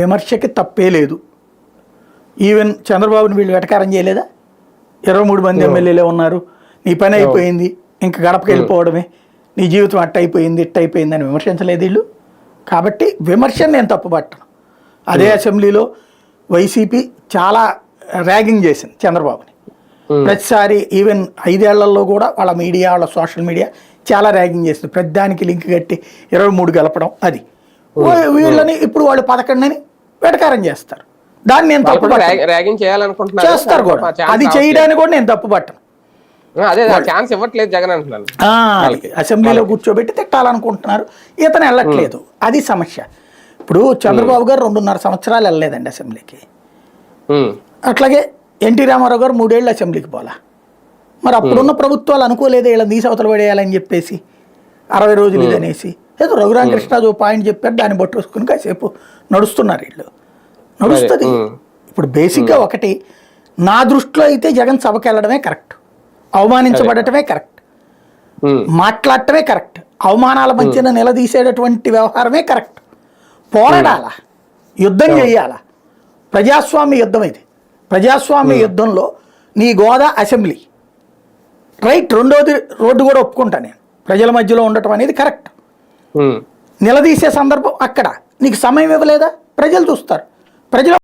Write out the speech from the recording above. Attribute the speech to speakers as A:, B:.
A: విమర్శకి తప్పే లేదు. ఈవెన్ చంద్రబాబుని వీళ్ళు వెటకారం చేయలేదా? ఇరవై మూడు మంది ఎమ్మెల్యేలే ఉన్నారు. నీ పని అయిపోయింది. ఇంకా గడపకి వెళ్ళిపోవడమే. నీ జీవితం అట్ట అయిపోయింది ఇట్ట అయిపోయింది అని విమర్శించలేదు వీళ్ళు. కాబట్టి విమర్శను నేను తప్పుపట్టను. అదే అసెంబ్లీలో వైసీపీ చాలా ర్యాగింగ్ చేసింది చంద్రబాబుని. ప్రతిసారి ఈవెన్ ఐదేళ్ళలో కూడా వాళ్ళ మీడియా వాళ్ళ సోషల్ మీడియా చాలా ర్యాగింగ్ చేసింది. ప్రతిదానికి లింక్ కట్టి ఇరవై మూడు గెలపడం అది. వీళ్ళని ఇప్పుడు వాళ్ళు పదకొండని వెటకారం చేస్తారు. దాన్ని నేను తప్పు
B: ర్యాగింగ్
A: చేస్తారు కూడా. అది చేయడానికి కూడా నేను తప్పు పట్టను.
B: ఆ, అదే ఛాన్స్ ఇవ్వట్లేదు జగన్ అంటున్నాను.
A: ఆ, అది అసెంబ్లీలో కూర్చోబెట్టి తిట్టాలనుకుంటున్నారు. ఇతను వెళ్ళట్లేదు. అది సమస్య. ఇప్పుడు చంద్రబాబు గారు రెండున్నర సంవత్సరాలు వెళ్ళలేదండి అసెంబ్లీకి. అట్లాగే ఎన్టీ రామారావు గారు మూడేళ్ళు అసెంబ్లీకి పోలా మరి అప్పుడున్న ప్రభుత్వాలు అనుకోలేదు వీళ్ళని తీసి అవతల పడేయాలని చెప్పేసి అరవై రోజులు ఇది అనేసి ఏదో రఘురామకృష్ణరాజు పాయింట్ చెప్పారు దాన్ని పట్టుకొని కాసేపు నడుస్తున్నారు వీళ్ళు. నడుస్తుంది. ఇప్పుడు బేసిక్గా ఒకటి నా దృష్టిలో అయితే జగన్ సభకి వెళ్ళడమే కరెక్ట్. అవమానించబడటమే కరెక్ట్. మాట్లాడటమే కరెక్ట్. అవమానాల మధ్యన నిలదీసేటటువంటి వ్యవహారమే కరెక్ట్. పోరాడాల. యుద్ధం చేయాల. ప్రజాస్వామ్య యుద్ధం ఇది. ప్రజాస్వామ్య యుద్ధంలో నీ గోదా అసెంబ్లీ. రైట్ రెండోది రోడ్డు కూడా ఒప్పుకుంటా నేను. ప్రజల మధ్యలో ఉండటం అనేది కరెక్ట్. నిలదీసే సందర్భం అక్కడ. నీకు సమయం ఇవ్వలేదా? ప్రజలు చూస్తారు. ప్రజలు